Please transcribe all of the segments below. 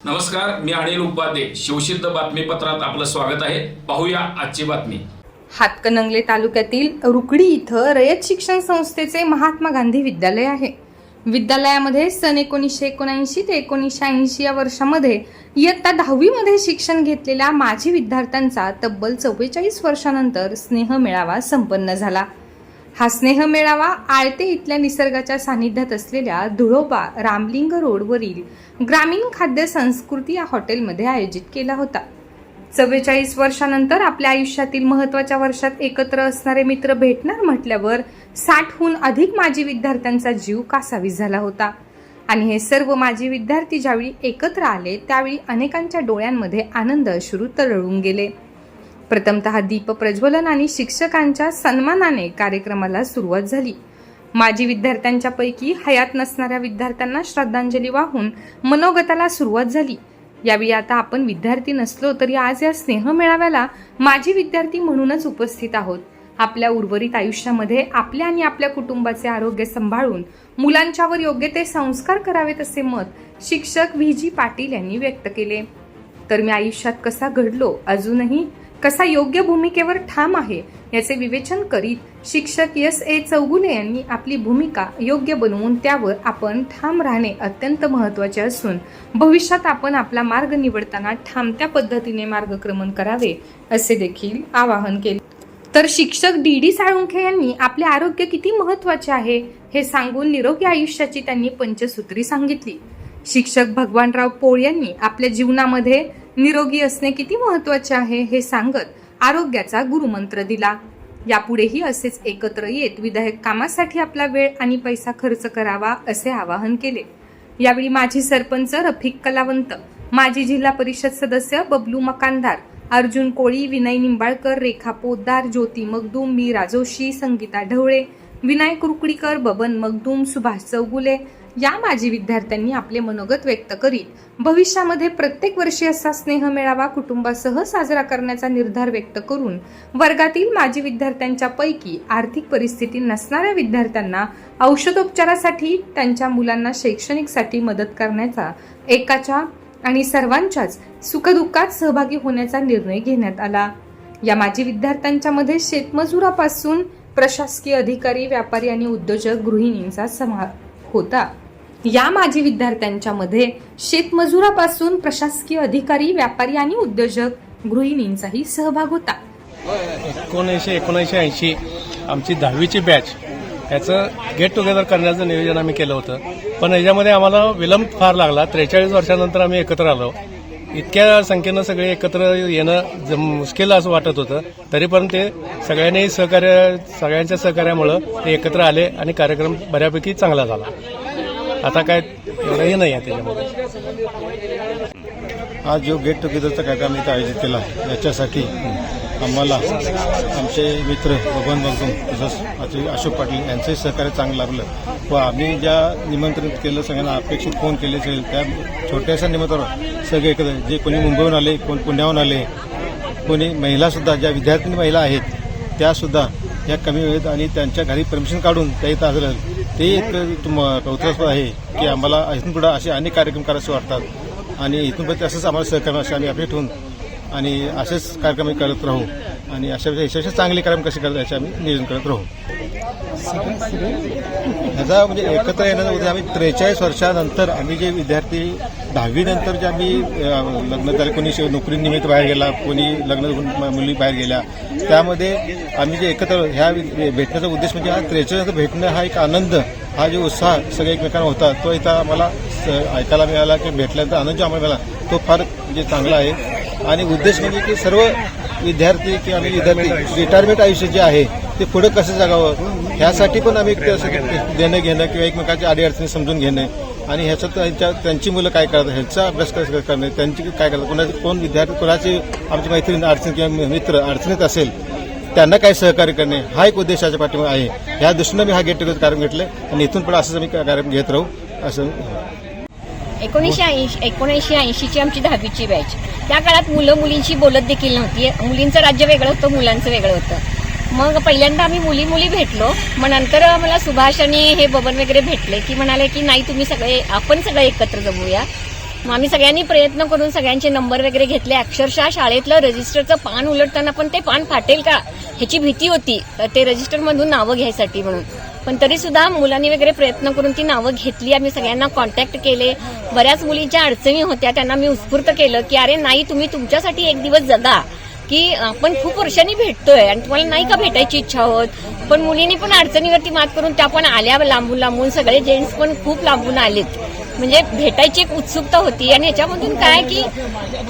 नमस्कार मी अनिल उपाध्ये. शिवसिद्ध बातमीपत्रात आपलं स्वागत आहे. पाहूया आजची बातमी. हातकणंगले तालुक्यातील रुकडी इथं रयत शिक्षण संस्थेचे महात्मा गांधी विद्यालय आहे. विद्यालयामध्ये सन एकोणीसशे एकोणऐंशी ते एकोणीसशे ऐंशी या वर्षामध्ये इयत्ता दहावीमध्ये शिक्षण घेतलेल्या माजी विद्यार्थ्यांचा तब्बल चव्वेचाळीस वर्षानंतर स्नेह मेळावा संपन्न झाला. हा स्नेह मेळावा आळते इथल्या निसर्गाच्या सानिध्यात असलेल्या धुळोबा रामलिंग रोडवरील ग्रामीण खाद्य संस्कृती या हॉटेलमध्ये आयोजित केला होता. चव्वेचाळीस वर्षानंतर आपल्या आयुष्यातील महत्त्वाच्या वर्षात एकत्र असणारे मित्र भेटणार म्हटल्यावर साठहून अधिक माजी विद्यार्थ्यांचा जीव कासावीस झाला होता. आणि हे सर्व माजी विद्यार्थी ज्यावेळी एकत्र आले त्यावेळी अनेकांच्या डोळ्यांमध्ये आनंद अश्रू तरळून गेले. प्रथमतः दीप प्रज्वलन आणि शिक्षकांच्या सन्मानाने कार्यक्रमाला सुरुवात झाली. माजी विद्यार्थ्यांच्या पैकी हयात नसणाऱ्या विद्यार्थ्यांना श्रद्धांजली वाहून मनोगताला सुरुवात झाली. यावेळी आता आपण विद्यार्थी नसलो तरी आज या स्नेह मेळाव्याला माजी विद्यार्थी म्हणूनच उपस्थित आहोत. आपल्या उर्वरित आयुष्यामध्ये आपल्या आणि आपल्या कुटुंबाचे आरोग्य सांभाळून मुलांच्यावर योग्य ते संस्कार करावेत असे मत शिक्षक व्ही. जी. पाटील यांनी व्यक्त केले. तर मी आयुष्यात कसा घडलो अजूनही कसा योग्य भूमिकेवर ठाम आहे याचे विवेचन करीत शिक्षक एस ए चौगुले यांनी आपली भूमिका योग्य बनवून त्यावर आपण ठाम राहणे अत्यंत महत्त्वाचे असून भविष्यात आपण आपला मार्ग निवडताना ठाम त्या पद्धतीने मार्गक्रमण करावे असे देखील आवाहन केले. तर शिक्षक डी डी साळुंखे यांनी आपले आरोग्य किती महत्त्वाचे आहे हे सांगून निरोगी आयुष्याची त्यांनी पंचसूत्री सांगितली. शिक्षक भगवानराव पोळ यांनी आपल्या जीवनामध्ये निरोगी असणे किती महत्त्वाचे आहे हे सांगत आरोग्याचा गुरुमंत्र दिला. यापुढेही असेच एकत्र येत विधायक कामासाठी आपला वेळ आणि पैसा खर्च करावा असे आवाहन केले. यावेळी माजी सरपंच रफिक कलावंत माजी जिल्हा परिषद सदस्य बबलू मकानदार अर्जुन कोळी विनय निंबाळकर रेखा पोद्दार ज्योती मगदूम मीरा जोशी संगीता ढवळे विनायक रुकडीकर बबन मगदूम सुभाष चौगुले या माजी विद्यार्थ्यांनी आपले मनोगत व्यक्त करीत भविष्यामध्ये प्रत्येक वर्षी असा स्नेह मेळावा कुटुंबासह साजरा करण्याचा निर्धार व्यक्त करून वर्गातील माजी विद्यार्थ्यांच्या पैकी आर्थिक परिस्थिती नसणाऱ्या विद्यार्थ्यांना औषधोपचारासाठी त्यांच्या मुलांना शैक्षणिकसाठी मदत करण्याचा एकाच्या आणि सर्वांच्याच सुखदुःखात सहभागी होण्याचा निर्णय घेण्यात आला. या माजी विद्यार्थ्यांच्या मध्ये शेतमजुरापासून प्रशासकीय अधिकारी व्यापारी आणि उद्योजक गृहिणींचा समावेश होता. या माजी विद्यार्थ्यांच्या मध्ये शेतमजुरापासून प्रशासकीय अधिकारी व्यापारी आणि उद्योजक गृहिणींचाही सहभाग होता. एकोणीसशे एकोणीसशे ऐंशी आमची दहावीची बॅच याचं गेट टुगेदर करण्याचं नियोजन आम्ही केलं होतं. पण याच्यामध्ये आम्हाला विलंब फार लागला. त्रेचाळीस वर्षानंतर आम्ही एकत्र आलो. इतक्या संख्येनं सगळे एकत्र येणं जम- मुश्किल असं वाटत होतं. तरी पण ते सगळ्यांनी सहकार्य सगळ्यांच्या सहकार्यामुळं ते एकत्र आले आणि कार्यक्रम बऱ्यापैकी चांगला झाला. आता काय एवढंही नाही आहे त्याच्यामध्ये. आज जो गेट टुगेदरचा कार्यक्रम इथं आयोजित केला याच्यासाठी आम्हाला आमचे मित्र भगवान बगदूम तसंच अशोक पाटील यांचंही सहकार्य चांगलं लागलं. व आम्ही ज्या निमंत्रित केलं सगळ्यांना अपेक्षित फोन केले असेल त्या छोट्याशा निमंत्रणावर सगळे एकत्र. जे कोणी मुंबईहून आले कोण पुण्याहून आले कोणी महिलासुद्धा ज्या विद्यार्थिनी महिला आहेत त्यासुद्धा या कमी वेळेत आणि त्यांच्या घरी परमिशन काढून त्या इथं हजर ते एक कौतुकास्पद आहे की आम्हाला इथून पुढे असे अनेक कार्यक्रम करायचे वाटतात. आणि इथून पुढे असंच आम्हाला सहकार्य असे आम्ही अपडेट होऊन आणि असेच कार्यक्रम करत राहू. आणि अशा यशस्वी चांगले कार्यक्रम कसे करतात याचे आम्ही नियोजन करत राहू. ह्याचा म्हणजे एकत्र येण्याचा उद्देश आम्ही त्रेचाळीस वर्षानंतर आम्ही जे विद्यार्थी दहावीनंतर जे आम्ही लग्न झाले कोणी नोकरीनिमित्त बाहेर गेला कोणी लग्न मुली बाहेर गेल्या त्यामध्ये आम्ही जे एकत्र ह्या भेटण्याचा उद्देश म्हणजे हा त्रेचाळीस भेटणं हा एक आनंद हा जो उत्साह सगळ्या एकमेकांना होता तो इथं आम्हाला स- ऐकायला मिळाला की भेटल्यानंतर आनंद जो आम्हाला मिळाला तो फार म्हणजे चांगला आहे. आणि उद्देश म्हणजे की सर्व विद्यार्थी किंवा आम्ही विद्यार्थी रिटायरमेंट आयुष्य जे आहे ते पुढे कसं जगावं? ह्यासाठी पण आम्ही देणं घेणं किंवा एकमेकाच्या अडीअडचणी समजून घेणं आणि ह्याच्यात त्यांच्या त्यांची मुलं काय करतात? ह्याचा अभ्यास कसं करणं? त्यांची काय करतात? कोणाची कोण विद्यार्थी कोणाची आमची मैत्रीण अडचण किंवा मित्र अडचणीत असेल त्यांना काय सहकार्य करणे? हा एक उद्देशाच्या पाठिंबा आहे. ह्या दृष्टीनं मी हा गेट टुगेदर कार्यक्रम घेतले आणि इथून पण असंच आम्ही कार्यक्रम घेत राहू असं एकोणीसशे ऐंशी एकोणीसशे ऐंशीची आमची दहावीची बॅच. त्या काळात मुलं मुलींशी बोलत देखील नव्हती. मुलींचं राज्य वेगळं होतं मुलांचं वेगळं होतं. मग पहिल्यांदा आम्ही मुली मुली भेटलो. मग नंतर मला सुभाष आणि हे बबन वगैरे भेटले की म्हणाले की नाही तुम्ही सगळे आपण सगळे एकत्र जमूया. मग आम्ही सगळ्यांनी प्रयत्न करून सगळ्यांचे नंबर वगैरे घेतले. अक्षरशः शाळेतलं रजिस्टरचं पान उलटताना पण ते पान फाटेल का? ह्याची भीती होती. ते रजिस्टरमधून नावं घ्यायसाठी म्हणून. पण तरी सुद्धा मुलांनी वगैरे प्रयत्न करून ती नावं घेतली. आम्ही सगळ्यांना कॉन्टॅक्ट केले. बऱ्याच मुलींच्या अडचणी होत्या. त्यांना मी उत्स्फूर्त केलं की अरे नाही तुम्ही तुमच्यासाठी एक दिवस जगा. की आपण खूप वर्षांनी भेटतोय आणि तुम्हाला नाही का भेटायची इच्छा होत. पण मुलींनी पण अडचणीवरती मात करून त्या पण आल्या लांबून लांबून. सगळे जेंट्स पण खूप लांबून आलेत. म्हणजे भेटायची एक उत्सुकता होती आणि याच्यामधून काय की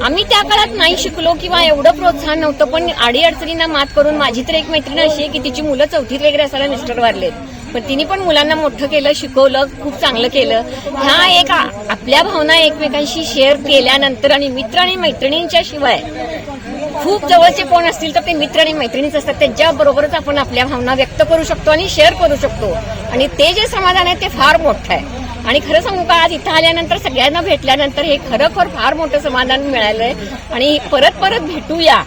आम्ही त्या काळात नाही शिकलो किंवा एवढं प्रोत्साहन नव्हतं पण आडी अडचणींना मात करून माझी तर एक मैत्रीण अशी आहे की तिची मुलं चौथीत वगैरे असायला मिस्टर वारलेत. पण तिने पण मुलांना मोठं केलं शिकवलं खूप चांगलं केलं. ह्या एक आपल्या भावना एकमेकांशी शेअर केल्यानंतर आणि मित्र आणि मैत्रिणींच्या शिवाय खूप जवळचे कोण असतील तर ते मित्र आणि मैत्रिणीच असतात. त्यांच्याबरोबरच आपण आपल्या भावना व्यक्त करू शकतो आणि शेअर करू शकतो. आणि ते जे समाधान आहे ते फार मोठं आहे. आणि खरं सांगू का आज इथं आल्यानंतर सगळ्यांना भेटल्यानंतर हे खरोखर फार मोठं समाधान मिळालंय. आणि परत परत भेटूया.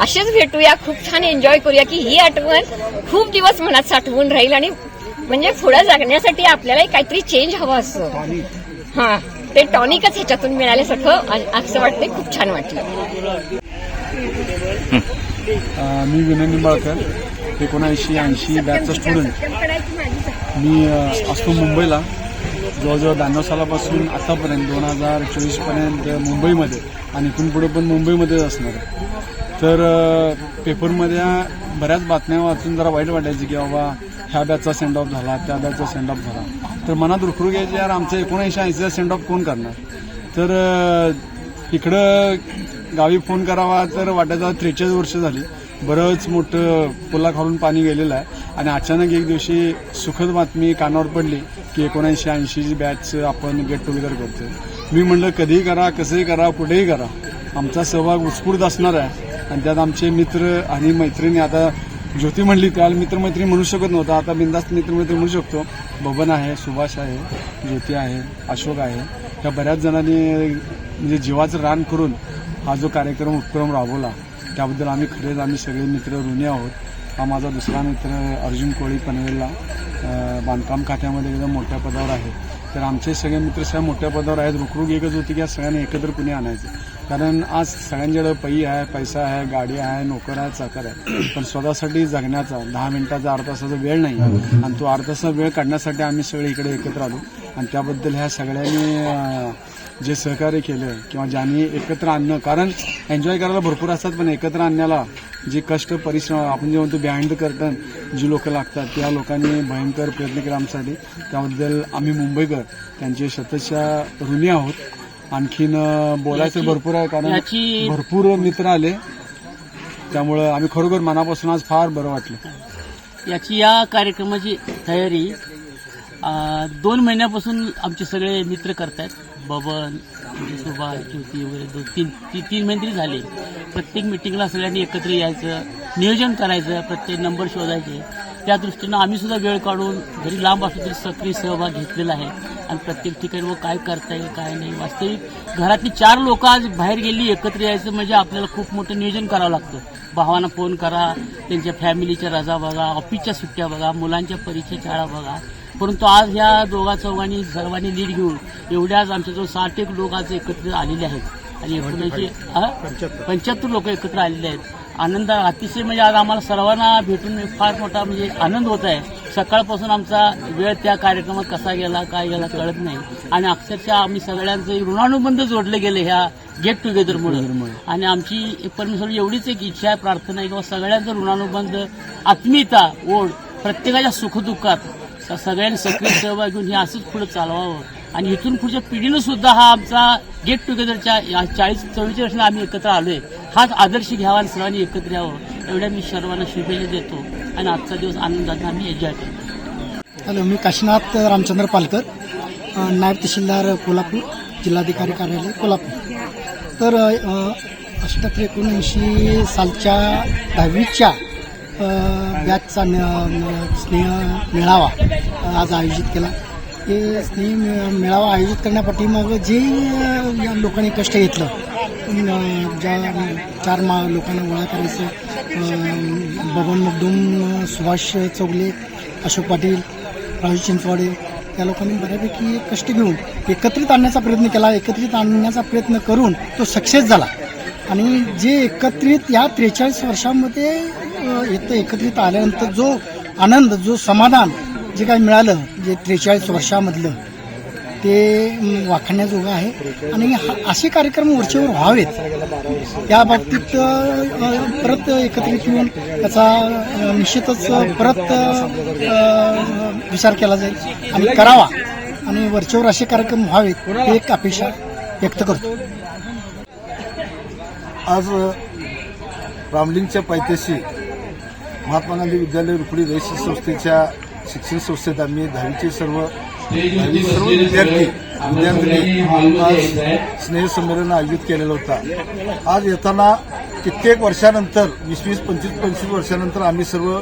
असेच भेटूया. खूप छान एन्जॉय करूया की ही आठवण खूप दिवस मनात साठवून राहील आणि म्हणजे पुढे जगण्यासाठी आपल्याला काहीतरी चेंज हवं असं हा ते टॉनिकच ह्याच्यातून मिळाल्यासारखं असं वाटतंय. खूप छान वाटलं. मी विनय निंबाळकर एकोणऐंशी ऐंशी बॅचचा स्टुडंट मी असतो मुंबईला. जवळजवळ ब्याण्णव सालापासून आतापर्यंत दोन हजार चोवीसपर्यंत मुंबईमध्ये आणि इथून पुढे पण मुंबईमध्येच असणार आहे. तर पेपरमध्ये बऱ्याच बातम्या वाचून जरा वाईट वाटायची की बाबा ह्या बॅचचा सेंड ऑफ झाला त्या बॅचचा सेंड ऑफ झाला. तर मनात रुखरुख यायची यार आमचं एकोणऐंशी ऐंशीचा सेंड ऑफ कोण करणार? तर इकडं गावी फोन करावा तर वाटायचा त्रेचाळीस वर्ष झाली. बरंच मोठं पुलाखालून पाणी गेलेलं आहे. आणि अचानक एक दिवशी सुखद बातमी कानावर पडली की एकोणऐंशी ऐंशीची बॅच आपण गेट टुगेदर करतोय. मी म्हणलं कधीही करा कसंही करा कुठेही करा. आमचा सहभाग उत्स्फूर्त असणार आहे. आणि त्यात आमचे मित्र आणि मैत्रिणी आता ज्योती म्हणली त्याला मित्रमैत्री म्हणू शकत नव्हता. आता बिंदास्त मित्रमैत्री म्हणू शकतो. बबन आहे सुभाष आहे ज्योती आहे अशोक आहे. ह्या बऱ्याच जणांनी म्हणजे जीवाचं रान करून हा जो कार्यक्रम उपक्रम राबवला त्याबद्दल आम्ही खरेच आम्ही सगळे मित्र ऋणी आहोत. हा माझा दुसरा मित्र अर्जुन कोळी पनवेलला बांधकाम खात्यामध्ये एकदम मोठ्या पदावर आहे. तर आमचे सगळे मित्र सगळ्या मोठ्या पदावर आहेत. रुकरुक एकच होती की या सगळ्यांना एकत्र पुणे आणायचं. कारण आज सगळ्यांच्याकडे पै आहे पैसा आहे गाडी आहे नोकर आहे चाकर आहे. पण स्वतःसाठी जगण्याचा दहा मिनिटाचा अर्धा तासाचा वेळ नाही. आणि तो अर्धा तासाचा वेळ काढण्यासाठी आम्ही सगळे इकडे एकत्र आलो. आणि त्याबद्दल ह्या सगळ्यांनी जे सहकार्य केलं किंवा ज्यांनी एकत्र आणणं कारण एन्जॉय करायला भरपूर असतात पण एकत्र आणण्याला जे कष्ट परिश्रम आपण जे म्हणतो बिहाइंड द कर्टन जी लोक लागतात त्या लोकांनी भयंकर प्रयत्न केला आमच्यासाठी. त्याबद्दल आम्ही मुंबईकर त्यांचे शतशा ऋणी आहोत. आणखीन बोलायचं भरपूर आहे कारण भरपूर मित्र आले. त्यामुळं आम्ही खरोखर मनापासून आज फार बरं वाटलं. याची या कार्यक्रमाची तयारी दोन महिन्यापासून आमचे सगळे मित्र करतायत. बबन म्हणजे सुभाष ज्योती वगैरे दोन तीन ती- तीन मंत्री झाले. प्रत्येक मिटिंगला सगळ्यांनी एकत्र यायचं नियोजन करायचं प्रत्येक नंबर शोधायचे. त्या दृष्टीनं आम्ही सुद्धा वेळ काढून जरी लांब असू तरी सक्रिय सहभाग घेतलेला आहे. आणि प्रत्येक ठिकाणी मग काय करता येईल काय नाही. वास्तविक घरातली चार लोक आज बाहेर गेली एकत्र यायचं म्हणजे आपल्याला खूप मोठं नियोजन करावं लागतं. भावांना फोन करा त्यांच्या फॅमिलीच्या रजा बघा ऑफिसच्या सुट्ट्या बघा मुलांच्या परीक्षा शाळा बघा. परंतु आज ह्या दोघा चौघांनी सर्वांनी लीड घेऊन एवढ्या आज आमच्याजवळ साठ एक लोक आज एकत्र आलेले आहेत. आणि एकोणीसशे पंच्याहत्तर. लोक एकत्र आलेले आहेत. आनंद अतिशय म्हणजे आज आम्हाला सर्वांना भेटून फार मोठा म्हणजे आनंद होत आहे. सकाळपासून आमचा वेळ त्या कार्यक्रमात कसा गेला काय गेला कळत नाही. आणि अक्षरशः आम्ही सगळ्यांचे ऋणानुबंध जोडले गेले ह्या गेट टुगेदरमुळे आणि आमची परमेश्वर एवढीच एक इच्छा आहे प्रार्थना आहे किंवा सगळ्यांचा ऋणानुबंध आत्मीयता ओढ प्रत्येकाच्या सुखदुःखात सगळ्यांनी सक्रिय सहभाग घेऊन हे असंच पुढे चालवावं. आणि इथून पुढच्या पिढीनं सुद्धा हा आमचा गेट टुगेदरच्या या चाळीस चव्वेचाळीस वर्षाला आम्ही एकत्र आलोय. हाच आदर्श घ्यावा आणि सर्वांनी एकत्र यावं. एवढ्या मी सर्वांना शुभेच्छा देतो आणि आजचा दिवस आनंदाने आम्ही एन्जॉय करतो. हॅलो मी काशीनाथ रामचंद्र पालकर नायब तहसीलदार कोल्हापूर जिल्हाधिकारी कार्यालय कोल्हापूर. तर अष्ट एकोणऐंशी सालच्या दहावीच्या बॅचचा न- स्नेह मेळावा आज आयोजित केला. हे स्नेही मेळावा आयोजित करण्यापाठीमागं जे या लोकांनी कष्ट घेतलं ज्या चार मा लोकांना गोळा करायचं बबन मगदूम सुभाष चौगले अशोक पाटील राजू चिंचवाडे त्या लोकांनी बऱ्यापैकी कष्ट घेऊन एकत्रित आणण्याचा प्रयत्न केला. एकत्रित आणण्याचा प्रयत्न करून तो सक्सेस झाला. आणि जे एकत्रित या त्रेचाळीस वर्षामध्ये इथं एकत्रित आल्यानंतर जो आनंद जो समाधान जे काही मिळालं जे त्रेचाळीस वर्षामधलं ते वाखण्याजोगं वाखाणण्याजोगं आहे. आणि हा- असे कार्यक्रम वरचेवर व्हावेत. या बाबतीत परत एकत्रित येऊन त्याचा निश्चितच परत विचार केला जाईल आणि करावा. आणि वरचेवर असे कार्यक्रम व्हावेत ही एक अपेक्षा व्यक्त करतो. आज रामलिंगच्या पायथ्याशी महात्मा गांधी विद्यालय रुपडी रहित संस्थेच्या शिक्षण संस्थेत आम्ही दहावीचे सर्व सर्व विद्यार्थी विद्यार्थी आज स्नेहसंमेलन आयोजित केलेलं होता. आज येताना कित्येक वर्षानंतर वीस वीस पंचवीस पंचवीस वर्षानंतर आम्ही सर्व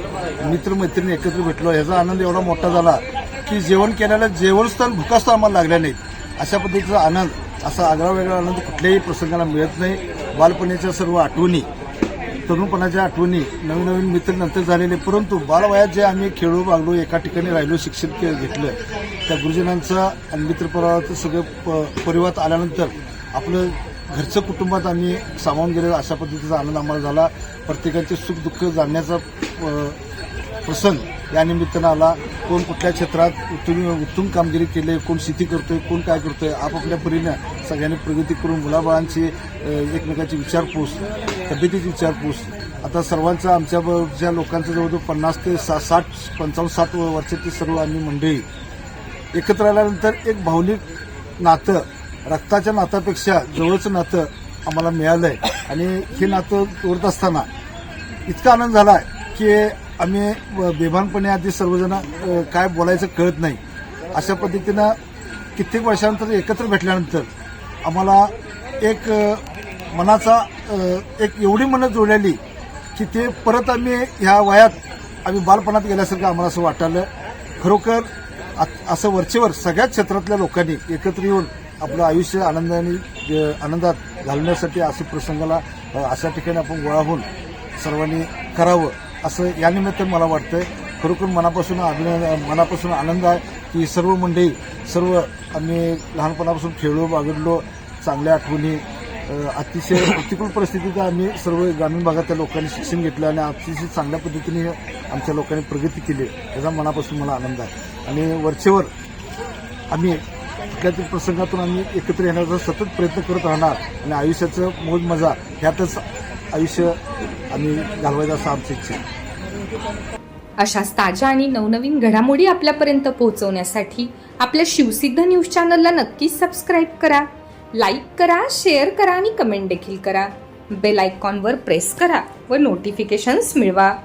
मित्रमैत्रिणी एकत्र भेटलो. ह्याचा आनंद एवढा मोठा झाला की जेवण केलेलं जेवणस्थान भुकास्त आम्हाला लागल्या नाहीत. अशा पद्धतीचा आनंद असा आगळा वेगळा आनंद कुठल्याही प्रसंगाला मिळत नाही. बालपणीच्या सर्व आठवणी तरुणपणाच्या आठवणी नवीन नवीन मित्र नंतर झालेले परंतु बालवयात जे आम्ही खेळू बागलो एका ठिकाणी राहिलो शिक्षण घेतलं त्या गुरुजनांचं आणि मित्रपरिवाराचं सगळं प- परिवारात आल्यानंतर आपलं घरचं कुटुंबात आम्ही सामावून गेलेलं अशा पद्धतीचा आनंद आम्हाला झाला. प्रत्येकाचे सुख दुःख जाणण्याचा प्रसंग या निमित्तानं आला. कोण कुठल्या क्षेत्रात उत्तम उत्तम कामगिरी केली कोण शेती करतोय कोण काय करतोय आपापल्या परीनं सगळ्यांनी प्रगती करून मुलाबाळांची एकमेकाची विचारपूस तब्येतीची विचारपूस. आता सर्वांचा आमच्या ज्या लोकांचं जवळजवळ पन्नास ते सा साठ पंचावन्न साठ वर्षाची सर्व आम्ही मंडळी. एकत्र आल्यानंतर एक भावनिक नातं रक्ताच्या नात्यापेक्षा जवळचं नातं आम्हाला मिळालंय. आणि हे नातं तोडत असताना इतका आनंद झाला की आम्ही बेभानपणे आधी सर्वजण काय बोलायचं कळत नाही. अशा पद्धतीनं कित्येक वर्षानंतर एकत्र भेटल्यानंतर आम्हाला एक मनाचा एक एवढी मनं जोडलेली की ते परत आम्ही ह्या वयात आम्ही बालपणात गेल्यासारखं आम्हाला असं वाटायलं खरोखर आ- असं वरचेवर सगळ्याच क्षेत्रातल्या लोकांनी एकत्र येऊन आपलं आयुष्य आनंदाने आनंदात घालण्यासाठी असे प्रसंगाला अशा ठिकाणी आपण गोळा होऊन सर्वांनी करावं असं यानिमित्त मला वाटतंय. खरोखर मनापासून अभिनंदन मनापासून आनंद आहे. की सर्व मंडळी सर्व आम्ही लहानपणापासून खेळलो बागडलो चांगल्या आठवणी अतिशय प्रतिकूल परिस्थितीत आम्ही सर्व ग्रामीण भागातल्या लोकांनी शिक्षण घेतलं आणि अतिशय चांगल्या पद्धतीने आमच्या लोकांनी प्रगती केली. याचा मनापासून मला आनंद आहे. आणि वरचेवर आम्ही कुठल्या प्रसंगातून आम्ही एकत्र येण्याचा सतत प्रयत्न करत राहणार आणि आयुष्याचं मोज मजा ह्यातच आयुष्य आम्ही घालवायचं असं आमची इच्छा आहे. अशाच ताज्या आणि नवनवीन घडामोडी आपल्यापर्यंत पोहोचवण्यासाठी आपल्या शिवसिद्ध न्यूज चॅनलला नक्कीच सबस्क्राईब करा लाईक करा शेअर करा आणि कमेंट देखील करा. बेल आयकॉनवर प्रेस करा व नोटिफिकेशन्स मिळवा.